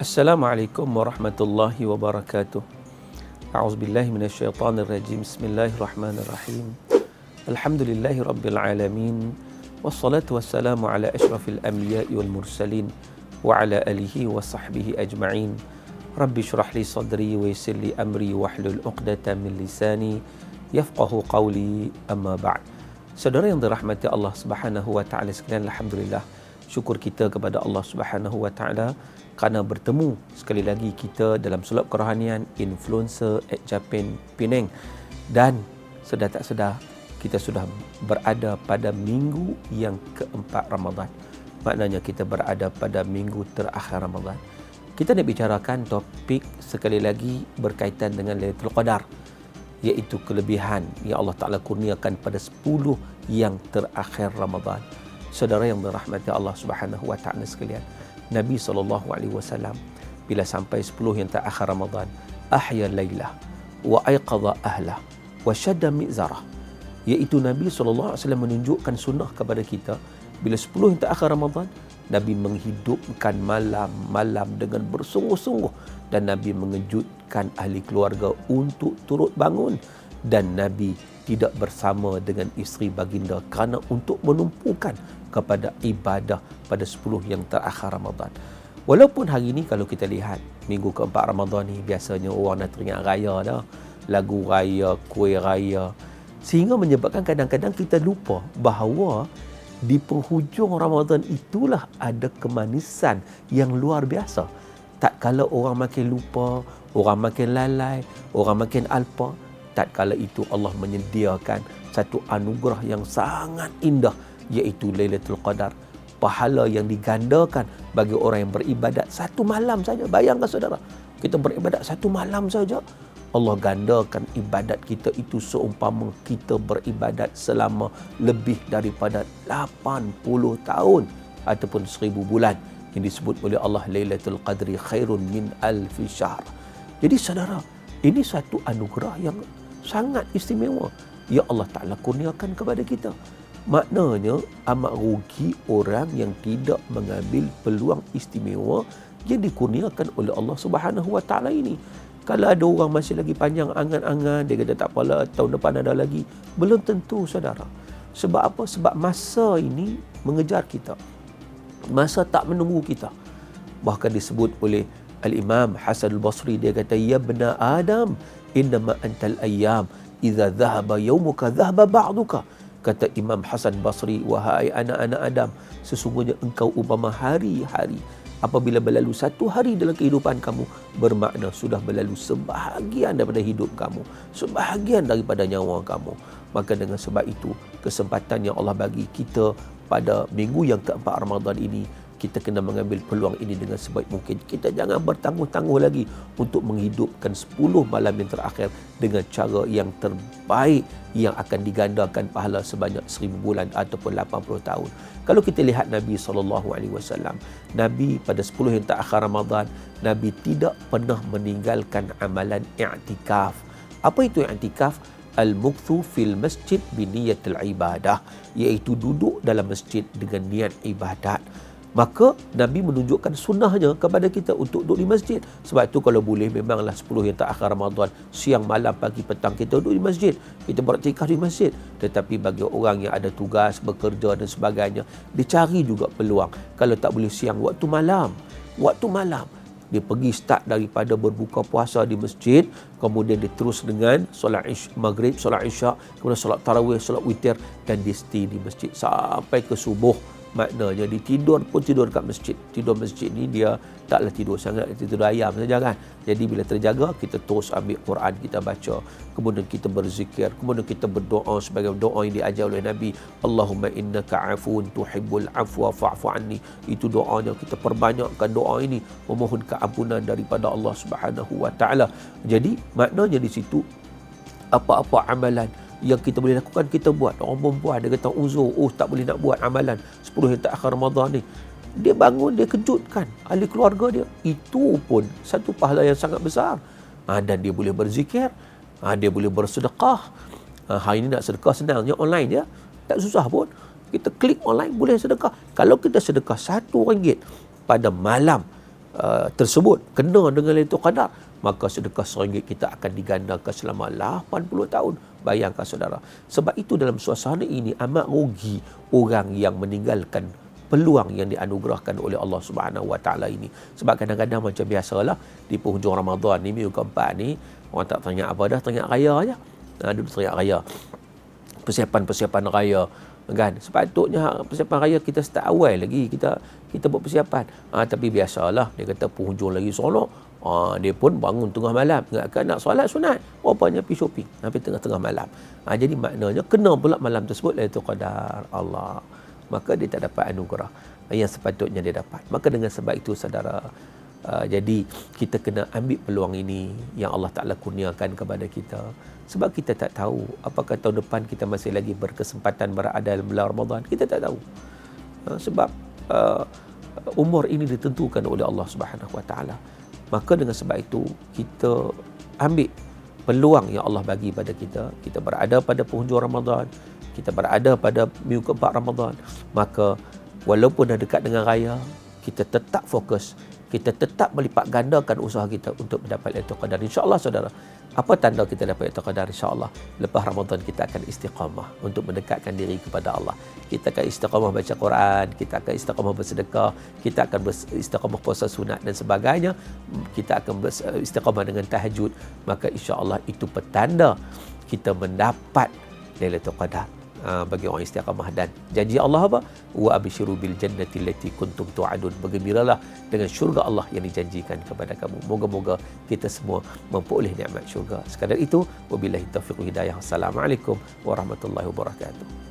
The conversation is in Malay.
السلام عليكم ورحمة الله وبركاته. أعوذ بالله من الشيطان الرجيم. بسم الله الرحمن الرحيم. الحمد لله رب العالمين والصلاة والسلام على أشرف الأنبياء والمرسلين وعلى آله وصحبه أجمعين. رب اشرح لي صدري ويسر لي أمري واحلل عقدة من لساني يفقه قولي. أما بعد Saudara yang dirahmati Allah Subhanahu wa taala sekalian, alhamdulillah syukur kita kepada Allah Subhanahu wa taala kerana bertemu sekali lagi kita dalam sulap kerohanian Influencer at Japan Penang dan sedar tak sedar kita sudah berada pada minggu yang keempat Ramadan. Maknanya kita berada pada minggu terakhir Ramadan. Kita nak bicarakan topik sekali lagi berkaitan dengan Lailatul Qadar iaitu kelebihan yang Allah Taala kurniakan pada 10 yang terakhir Ramadan. Saudara yang dirahmati Allah Subhanahu wa taala sekalian. Nabi SAW bila sampai 10 yang terakhir Ramadan ahya laylah wa ayqadha ahlah wa shadda mizarah iaitu Nabi SAW menunjukkan sunnah kepada kita bila 10 yang terakhir Ramadan Nabi menghidupkan malam-malam dengan bersungguh-sungguh dan Nabi mengejutkan ahli keluarga untuk turut bangun dan Nabi tidak bersama dengan isteri baginda kerana untuk menumpukan kepada ibadah pada 10 yang terakhir Ramadan. Walaupun hari ini kalau kita lihat minggu keempat Ramadan ni biasanya orang nak teringat raya dah. Lagu raya, kuih raya. Sehingga menyebabkan kadang-kadang kita lupa bahawa di penghujung Ramadan itulah ada kemanisan yang luar biasa. Tak kala orang makin lupa, orang makin lalai, orang makin alpa, tak kala itu Allah menyediakan satu anugerah yang sangat indah iaitu Lailatul Qadar. Pahala yang digandakan bagi orang yang beribadat satu malam saja. Bayangkan saudara kita beribadat satu malam saja Allah gandakan ibadat kita itu seumpama kita beribadat selama lebih daripada 80 tahun ataupun 1000 bulan. Yang disebut oleh Allah Lailatul Qadri khairun min alfi syahr. Jadi saudara, ini satu anugerah yang sangat istimewa ya Allah Taala kurniakan kepada kita. Maknanya amat rugi orang yang tidak mengambil peluang istimewa yang dikurniakan oleh Allah Subhanahu Wa Taala ini. Kalau ada orang masih lagi panjang angan-angan dia kata tak apalah tahun depan ada lagi, belum tentu saudara. Sebab apa? Sebab masa ini mengejar kita. Masa tak menunggu kita. Bahkan disebut oleh Al-Imam Hasan Al-Basri dia kata ya bena Adam innama antal ayyam idza dhahaba yawmuka dhahaba ba'duka. Kata Imam Hasan Basri wahai anak-anak Adam sesungguhnya engkau umpama hari-hari apabila berlalu satu hari dalam kehidupan kamu bermakna sudah berlalu sebahagian daripada hidup kamu sebahagian daripada nyawa kamu. Maka dengan sebab itu kesempatan yang Allah bagi kita pada minggu yang keempat Ramadan ini kita kena mengambil peluang ini dengan sebaik mungkin. Kita jangan bertangguh-tangguh lagi untuk menghidupkan 10 malam yang terakhir dengan cara yang terbaik yang akan digandakan pahala sebanyak 1000 bulan ataupun 80 tahun. Kalau kita lihat Nabi SAW, Nabi pada 10 yang terakhir Ramadan, Nabi tidak pernah meninggalkan amalan i'tikaf. Apa itu i'tikaf? Al-mukthu fil masjid biniyatil ibadah iaitu duduk dalam masjid dengan niat ibadat maka Nabi menunjukkan sunnahnya kepada kita untuk duduk di masjid. Sebab itu kalau boleh memanglah 10 yang terakhir Ramadan, siang, malam, pagi, petang kita duduk di masjid. Kita bertikaf di masjid. Tetapi bagi orang yang ada tugas, bekerja dan sebagainya, dicari juga peluang. Kalau tak boleh siang, waktu malam. Waktu malam. Dia pergi start daripada berbuka puasa di masjid, kemudian dia terus dengan solat ish, maghrib, solat isyak, kemudian solat tarawih, solat witir dan dia stay di masjid sampai ke subuh maknanya dia tidur pun tidur dekat masjid. Tidur masjid ni dia taklah tidur sangat tidur ayam saja kan. Jadi bila terjaga kita terus ambil Quran kita baca. Kemudian kita berzikir kemudian kita berdoa sebagai doa yang diajar oleh Nabi. Allahumma innaka afun tuhibbul afwa fa'fu anni. Itu doanya. Kita perbanyakkan doa ini memohon keampunan daripada Allah Subhanahu wa taala. Jadi maknanya di situ apa-apa amalan yang kita boleh lakukan kita buat. Orang perempuan dia kata uzur. Oh tak boleh nak buat amalan. 10 hari akhir Ramadan ni. Dia bangun dia kejutkan. Ahli keluarga dia. Itu pun satu pahala yang sangat besar. Ha, dan dia boleh berzikir. Ha, dia boleh bersedekah. Ha, hari ini nak sedekah senangnya online ya. Tak susah pun. Kita klik online boleh sedekah. Kalau kita sedekah satu ringgit pada malam uh, tersebut kena dengan Lailatul Qadar maka sedekah seringgit kita akan digandakan selama 80 tahun. Bayangkan saudara. Sebab itu dalam suasana ini amat rugi orang yang meninggalkan peluang yang dianugerahkan oleh Allah Subhanahu Wa Taala ini. Sebab kadang-kadang macam biasalah di penghujung Ramadan ni minggu keempat ni orang tak tanya apa dah tanya raya aja. Ha, duduk tanya raya. Persiapan-persiapan raya kan? Sepatutnya persiapan raya kita start awal lagi kita kita buat persiapan. Ha, tapi biasalah dia kata penghujung lagi sonok ha, dia pun bangun tengah malam. Ingatkan nak solat sunat? Rupanya pergi shopping. Sampai tengah-tengah malam. Ha, jadi maknanya kena pula malam tersebut itu qadar. Allah. Maka dia tak dapat anugerah yang sepatutnya dia dapat. Maka dengan sebab itu saudara Uh, jadi kita kena ambil peluang ini yang Allah Taala kurniakan kepada kita. Sebab kita tak tahu apakah tahun depan kita masih lagi berkesempatan berada dalam bulan Ramadan. Kita tak tahu. Uh, sebab uh, umur ini ditentukan oleh Allah Subhanahu Wa Taala maka dengan sebab itu kita ambil peluang yang Allah bagi pada kita. Kita berada pada penghujung Ramadan kita berada pada minggu keempat Ramadan maka walaupun dah dekat dengan raya kita tetap fokus kita tetap melipat gandakan usaha kita untuk mendapat Lailatul Qadar. insya-Allah saudara apa tanda kita dapat Lailatul Qadar? insya-Allah lepas Ramadan kita akan istiqamah untuk mendekatkan diri kepada Allah. Kita akan istiqamah baca Quran kita akan istiqamah bersedekah kita akan istiqamah puasa sunat dan sebagainya. Kita akan istiqamah dengan tahajud. Maka insya-Allah itu petanda kita mendapat Lailatul Qadar Ah, bagi orang istiqamah dan janji Allah apa? Wa abshiru bil jannati allati kuntum tu'adun. Bergembiralah dengan syurga Allah yang dijanjikan kepada kamu. Moga-moga kita semua memperoleh nikmat syurga. Sekadar itu wabillahi taufiq hidayah. Assalamualaikum warahmatullahi wabarakatuh